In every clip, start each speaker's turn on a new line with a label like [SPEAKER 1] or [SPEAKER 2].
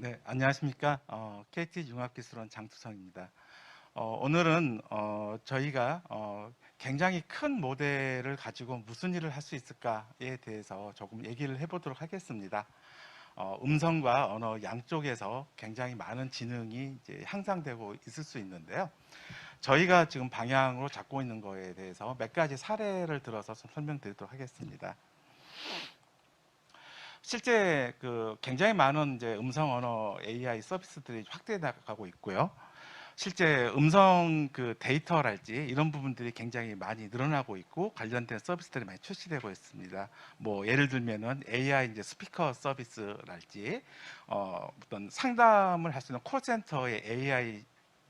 [SPEAKER 1] 네, 안녕하십니까. 어, KT융합기술원 장투성입니다. 어, 오늘은 어, 저희가 어, 굉장히 큰 모델을 가지고 무슨 일을 할 수 있을까에 대해서 조금 얘기를 해보도록 하겠습니다. 어, 음성과 언어 양쪽에서 굉장히 많은 지능이 이제 향상되고 있을 수 있는데요. 저희가 지금 방향으로 잡고 있는 거에 대해서 몇 가지 사례를 들어서 좀 설명드리도록 하겠습니다. 실제 그 굉장히 많은 이제 음성 언어 AI 서비스들이 확대해 나가고 있고요. 실제 음성 그 데이터랄지 이런 부분들이 굉장히 많이 늘어나고 있고 관련된 서비스들이 많이 출시되고 있습니다. 뭐 예를 들면은 AI 이제 스피커 서비스랄지 어, 어떤 상담을 할 수 있는 콜센터의 AI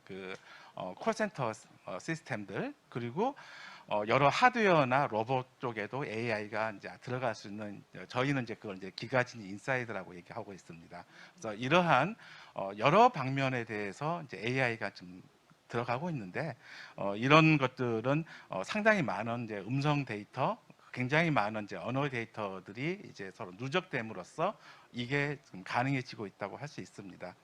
[SPEAKER 1] 그 어, 콜센터 어, 시스템들 그리고 어, 여러 하드웨어나 로봇 쪽에도 AI가 이제 들어갈 수 있는 저희는 이제 그걸 이제 기가진 인사이드라고 얘기하고 있습니다. 그래서 이러한 어, 여러 방면에 대해서 이제 AI가 좀 들어가고 있는데 어, 이런 것들은 어, 상당히 많은 이제 음성 데이터, 굉장히 많은 이제 언어 데이터들이 이제 서로 누적됨으로써 이게 좀 가능해지고 있다고 할 수 있습니다.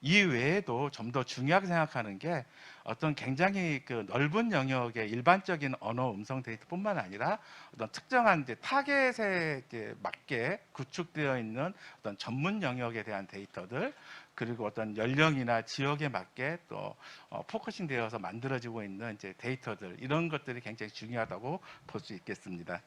[SPEAKER 1] 이 외에도 좀 더 중요하게 생각하는 게 어떤 굉장히 그 넓은 영역의 일반적인 언어 음성 데이터뿐만 아니라 어떤 특정한 이제 타겟에 맞게 구축되어 있는 어떤 전문 영역에 대한 데이터들 그리고 어떤 연령이나 지역에 맞게 또 어, 포커싱 되어서 만들어지고 있는 이제 데이터들 이런 것들이 굉장히 중요하다고 볼 수 있겠습니다.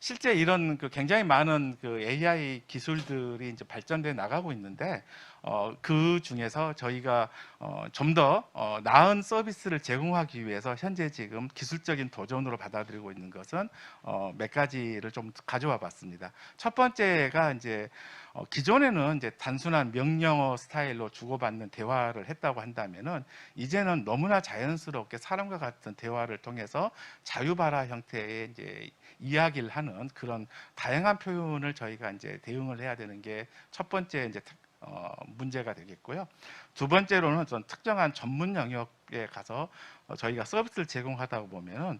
[SPEAKER 1] 실제 이런 그 굉장히 많은 그 AI 기술들이 이제 발전돼 나가고 있는데 어, 그 중에서 저희가 어, 좀더 어, 나은 서비스를 제공하기 위해서 현재 지금 기술적인 도전으로 받아들이고 있는 것은 어, 몇 가지를 좀 가져와 봤습니다. 첫 번째가 이제 어, 기존에는 이제 단순한 명령어 스타일로 주고받는 대화를 했다고 한다면은 이제는 너무나 자연스럽게 사람과 같은 대화를 통해서 자유발화 형태의 이제 이야기를 하는 그런 다양한 표현을 저희가 이제 대응을 해야 되는 게 첫 번째 이제 어, 문제가 되겠고요. 두 번째로는 어떤 특정한 전문 영역에 가서 어, 저희가 서비스를 제공하다 보면은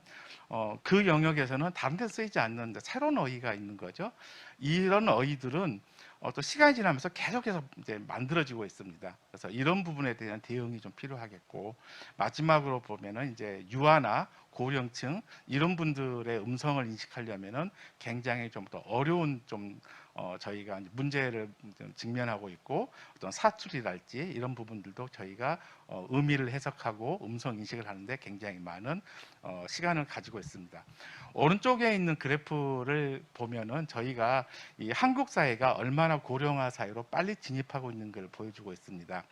[SPEAKER 1] 어, 그 영역에서는 다른 데 쓰이지 않는 새로운 어휘가 있는 거죠. 이런 어휘들은 어, 또 시간이 지나면서 계속해서 이제 만들어지고 있습니다. 그래서 이런 부분에 대한 대응이 좀 필요하겠고 마지막으로 보면은 이제 유아나 고령층 이런 분들의 음성을 인식하려면은 굉장히 좀 더 어려운 좀 어, 저희가 문제를 직면하고 있고 어떤 사투리랄지 이런 부분들도 저희가 어, 의미를 해석하고 음성 인식을 하는데 굉장히 많은 어, 시간을 가지고 있습니다. 오른쪽에 있는 그래프를 보면은 저희가 이 한국 사회가 얼마나 고령화 사회로 빨리 진입하고 있는 걸 보여주고 있습니다.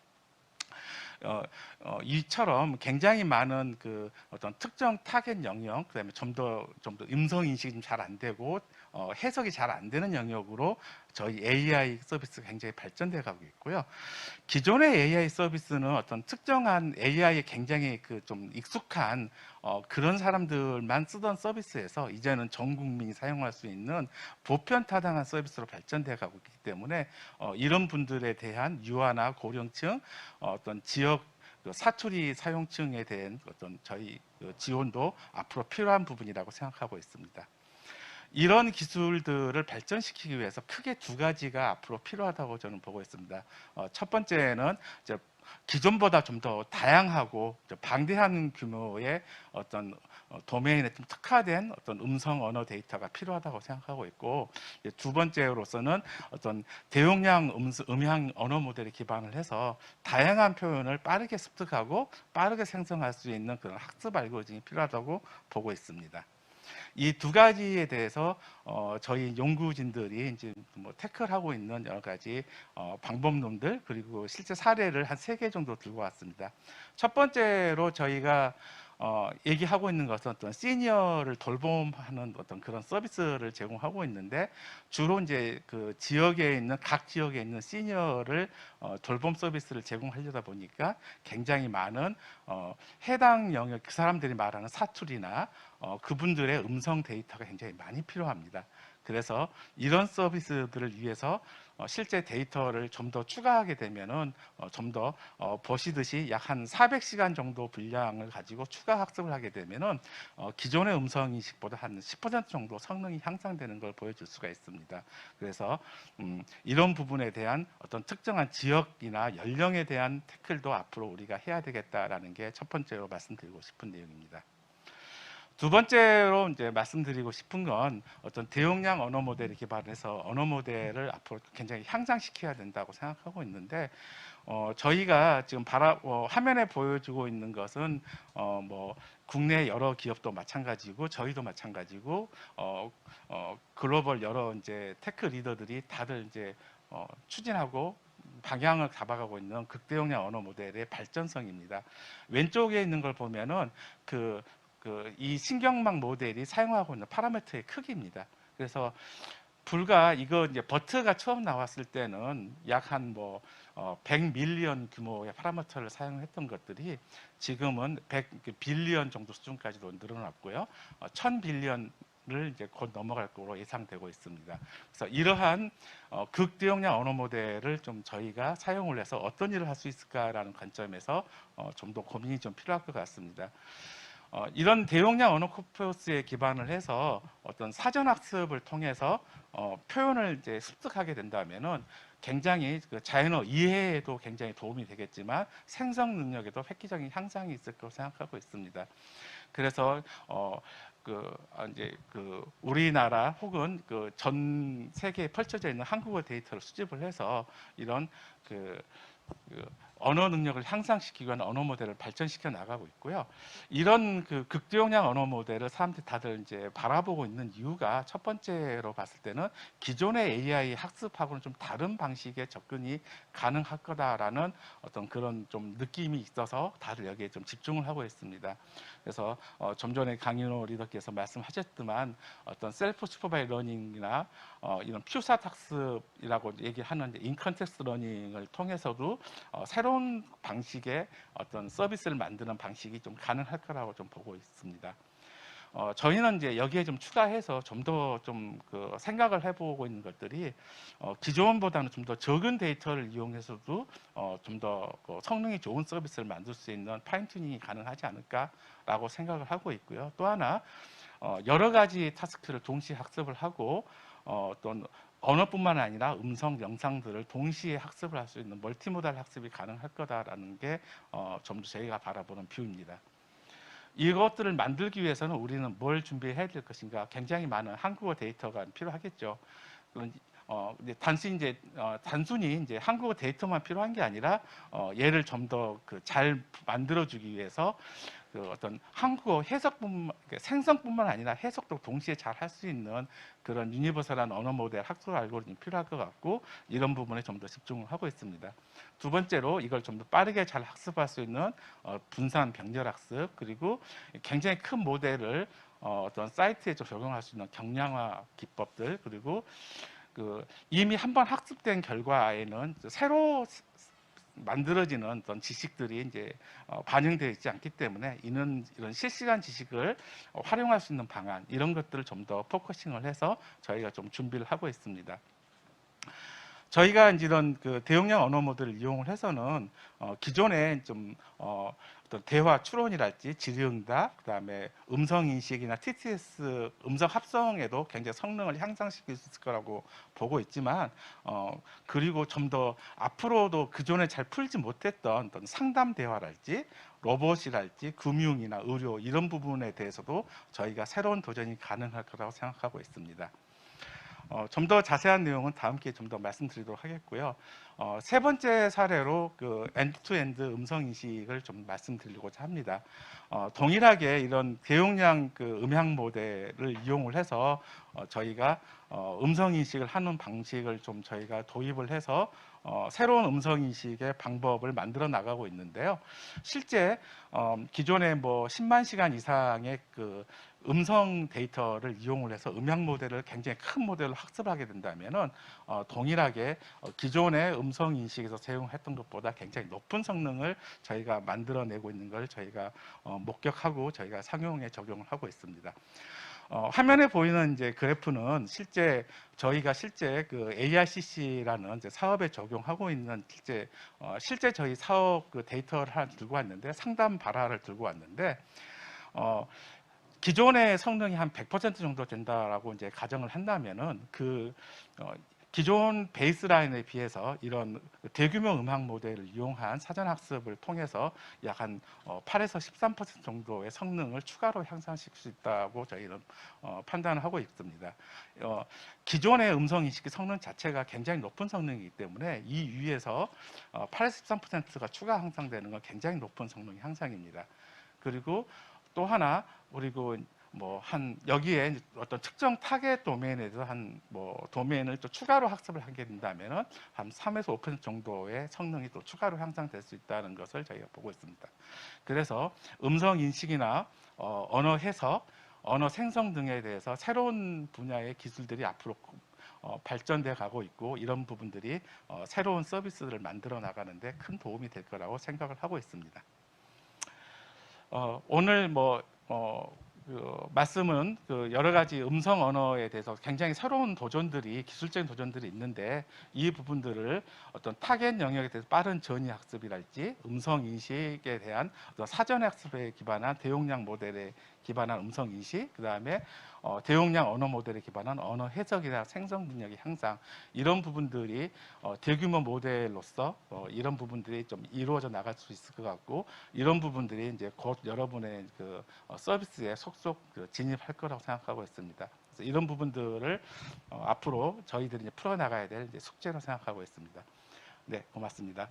[SPEAKER 1] 어, 어, 이처럼 굉장히 많은 그 어떤 특정 타겟 영역, 그다음에 좀 더 좀더 음성 인식이 좀 잘 안 되고 어, 해석이 잘 안 되는 영역으로 저희 AI 서비스가 굉장히 발전돼 가고 있고요. 기존의 AI 서비스는 어떤 특정한 AI에 굉장히 그 좀 익숙한 어, 그런 사람들만 쓰던 서비스에서 이제는 전 국민이 사용할 수 있는 보편 타당한 서비스로 발전돼 가고 있기 때문에 어, 이런 분들에 대한 유아나 고령층 어, 어떤 지역 그 사투리 사용층에 대한 어떤 저희 그 지원도 앞으로 필요한 부분이라고 생각하고 있습니다. 이런 기술들을 발전시키기 위해서 크게 두 가지가 앞으로 필요하다고 저는 보고 있습니다. 어, 첫 번째는 이제 기존보다 좀 더 다양하고 방대한 규모의 어떤 어, 도메인에 좀 특화된 어떤 음성 언어 데이터가 필요하다고 생각하고 있고 두 번째로서는 어떤 대용량 음수, 음향 언어 모델에 기반을 해서 다양한 표현을 빠르게 습득하고 빠르게 생성할 수 있는 그런 학습 알고리즘이 필요하다고 보고 있습니다. 이 두 가지에 대해서 어, 저희 연구진들이 이제 뭐 태클하고 있는 여러 가지 어, 방법론들 그리고 실제 사례를 한 세 개 정도 들고 왔습니다. 첫 번째로 저희가 어, 얘기하고 있는 것은 어떤 시니어를 돌봄하는 어떤 그런 서비스를 제공하고 있는데 주로 이제 그 지역에 있는 각 지역에 있는 시니어를 어, 돌봄 서비스를 제공하려다 보니까 굉장히 많은 어, 해당 영역 그 사람들이 말하는 사투리나 어, 그분들의 음성 데이터가 굉장히 많이 필요합니다. 그래서 이런 서비스들을 위해서 어, 실제 데이터를 좀 더 추가하게 되면은 어, 좀더 어, 보시듯이 약 한 400시간 정도 분량을 가지고 추가 학습을 하게 되면은 어, 기존의 음성 인식보다 한 10% 정도 성능이 향상되는 걸 보여줄 수가 있습니다. 그래서 음, 이런 부분에 대한 어떤 특정한 지역이나 연령에 대한 태클도 앞으로 우리가 해야 되겠다라는 게 첫 번째로 말씀드리고 싶은 내용입니다. 두 번째로 이제 말씀드리고 싶은 건 어떤 대용량 언어 모델을 개발해서 언어 모델을 앞으로 굉장히 향상시켜야 된다고 생각하고 있는데 어, 저희가 지금 바라, 어, 화면에 보여주고 있는 것은 어, 뭐 국내 여러 기업도 마찬가지고 저희도 마찬가지고 어, 어, 글로벌 여러 이제 테크 리더들이 다들 이제 어, 추진하고 방향을 잡아가고 있는 극대용량 언어 모델의 발전성입니다. 왼쪽에 있는 걸 보면은 그 그 이 신경망 모델이 사용하고 있는 파라미터의 크기입니다. 그래서 불과 이거 이제 버트가 처음 나왔을 때는 약 한뭐 어, 100밀리언 규모의 파라미터를 사용했던 것들이 지금은 100 빌리언 정도 수준까지도 늘어났고요. 어, 1000빌리언을 이제 곧 넘어갈 거로 예상되고 있습니다. 그래서 이러한 어, 극대용량 언어 모델을 좀 저희가 사용을 해서 어떤 일을 할 수 있을까라는 관점에서 어, 좀 더 고민이 좀 필요할 것 같습니다. 어, 이런 대용량 언어 코퍼스에 기반을 해서 어떤 사전 학습을 통해서 어, 표현을 이제 습득하게 된다면은 굉장히 그 자연어 이해에도 굉장히 도움이 되겠지만 생성 능력에도 획기적인 향상이 있을 거라고 생각하고 있습니다. 그래서 어, 그 아, 이제 그 우리나라 혹은 그 전 세계에 펼쳐져 있는 한국어 데이터를 수집을 해서 이런 그, 그 언어 능력을 향상시키기 위한 언어 모델을 발전시켜 나가고 있고요. 이런 그 극대용량 언어 모델을 사람들이 다들 이제 바라보고 있는 이유가 첫 번째로 봤을 때는 기존의 AI 학습하고는 좀 다른 방식의 접근이 가능할 거다라는 어떤 그런 좀 느낌이 있어서 다들 여기에 좀 집중을 하고 있습니다. 그래서 어, 좀 전에 강윤호 리더께서 말씀하셨지만 어떤 셀프 슈퍼바이 러닝이나 어, 이런 퓨사 학습이라고 얘기하는 인컨텍스트 러닝을 통해서도 어, 새로 운 방식의 어떤 서비스를 만드는 방식이 좀 가능할 거라고 좀 보고 있습니다. 어, 저희는 이제 여기에 좀 추가해서 좀 더 좀 그 생각을 해보고 있는 것들이 어, 기존보다는 좀 더 적은 데이터를 이용해서도 어, 좀더 그 성능이 좋은 서비스를 만들 수 있는 파인튜닝이 가능하지 않을까라고 생각을 하고 있고요. 또 하나 어, 여러 가지 타스크를 동시에 학습을 하고 어, 어떤 언어뿐만 아니라 음성, 영상들을 동시에 학습을 할 수 있는 멀티모달 학습이 가능할 거다라는 게 어, 좀더 저희가 바라보는 뷰입니다. 이것들을 만들기 위해서는 우리는 뭘 준비해야 될 것인가? 굉장히 많은 한국어 데이터가 필요하겠죠. 어, 단순히 이제 어, 단순히 이제 한국어 데이터만 필요한 게 아니라 어, 얘를 좀 더 그 잘 만들어주기 위해서 그 어떤 한국어 해석뿐만 그러니까 생성뿐만 아니라 해석도 동시에 잘 할 수 있는 그런 유니버설한 언어 모델 학습 알고리즘이 필요할 것 같고 이런 부분에 좀 더 집중을 하고 있습니다. 두 번째로 이걸 좀 더 빠르게 잘 학습할 수 있는 어, 분산 병렬 학습 그리고 굉장히 큰 모델을 어, 어떤 사이트에 좀 적용할 수 있는 경량화 기법들 그리고 그 이미 한 번 학습된 결과에는 새로 만들어지는 어떤 지식들이 이제 어, 반영되어 있지 않기 때문에 이는 이런 실시간 지식을 어, 활용할 수 있는 방안 이런 것들을 좀 더 포커싱을 해서 저희가 좀 준비를 하고 있습니다. 저희가 이제 이런 그 대용량 언어 모델을 이용을 해서는 어, 기존에 좀 어, 어떤 대화 추론이랄지 질의응답, 그다음에 음성 인식이나 TTS 음성 합성에도 굉장히 성능을 향상시킬 수 있을 거라고 보고 있지만, 어, 그리고 좀 더 앞으로도 그 전에 잘 풀지 못했던 어떤 상담 대화랄지 로봇이랄지 금융이나 의료 이런 부분에 대해서도 저희가 새로운 도전이 가능할 거라고 생각하고 있습니다. 어, 좀 더 자세한 내용은 다음 기회에 좀 더 말씀드리도록 하겠고요. 어, 세 번째 사례로 그 엔드투엔드 음성 인식을 좀 말씀드리고자 합니다. 어, 동일하게 이런 대용량 그 음향 모델을 이용을 해서 어, 저희가 어, 음성 인식을 하는 방식을 좀 저희가 도입을 해서 어, 새로운 음성 인식의 방법을 만들어 나가고 있는데요. 실제 어, 기존에 뭐 10만 시간 이상의 그 음성 데이터를 이용을 해서 음향 모델을 굉장히 큰 모델로 학습하게 된다면은 어, 동일하게 어, 기존의 음성 인식에서 사용했던 것보다 굉장히 높은 성능을 저희가 만들어내고 있는 걸 저희가 어, 목격하고 저희가 상용에 적용을 하고 있습니다. 어, 화면에 보이는 이제 그래프는 실제 저희가 실제 그 ARCC라는 이제 사업에 적용하고 있는 실제 어, 실제 저희 사업 그 데이터를 하나 들고 왔는데 상담 발화를 들고 왔는데 어, 기존의 성능이 한 100% 정도 된다라고 이제 가정을 한다면은 그 어, 기존 베이스라인에 비해서 이런 대규모 음악 모델을 이용한 사전 학습을 통해서 약 한 8에서 13% 정도의 성능을 추가로 향상시킬 수 있다고 저희는 어, 판단을 하고 있습니다. 어, 기존의 음성 인식기 성능 자체가 굉장히 높은 성능이기 때문에 이 위에서 어, 8에서 13%가 추가 향상되는 건 굉장히 높은 성능 향상입니다. 그리고 또 하나 그리고 뭐 한 여기에 어떤 특정 타겟 도메인에 대해서 한 뭐 도메인을 또 추가로 학습을 하게 된다면은 한 3에서 5% 정도의 성능이 또 추가로 향상될 수 있다는 것을 저희가 보고 있습니다. 그래서 음성 인식이나 어, 언어 해석, 언어 생성 등에 대해서 새로운 분야의 기술들이 앞으로 어, 발전돼 가고 있고 이런 부분들이 어, 새로운 서비스를 만들어 나가는데 큰 도움이 될 거라고 생각을 하고 있습니다. 어, 오늘 뭐 어, 그 말씀은 그 여러 가지 음성 언어에 대해서 굉장히 새로운 도전들이 기술적인 도전들이 있는데 이 부분들을 어떤 타겟 영역에 대해서 빠른 전이 학습이랄지 음성 인식에 대한 사전 학습에 기반한 대용량 모델에 기반한 음성 인식, 그 다음에 어, 대용량 언어 모델에 기반한 언어 해석이나 생성 능력의 향상 이런 부분들이 어, 대규모 모델로서 어, 이런 부분들이 좀 이루어져 나갈 수 있을 것 같고 이런 부분들이 이제 곧 여러분의 그 어, 서비스에 속속 그 진입할 거라고 생각하고 있습니다. 그래서 이런 부분들을 어, 앞으로 저희들이 풀어 나가야 될 숙제로 생각하고 있습니다. 네, 고맙습니다.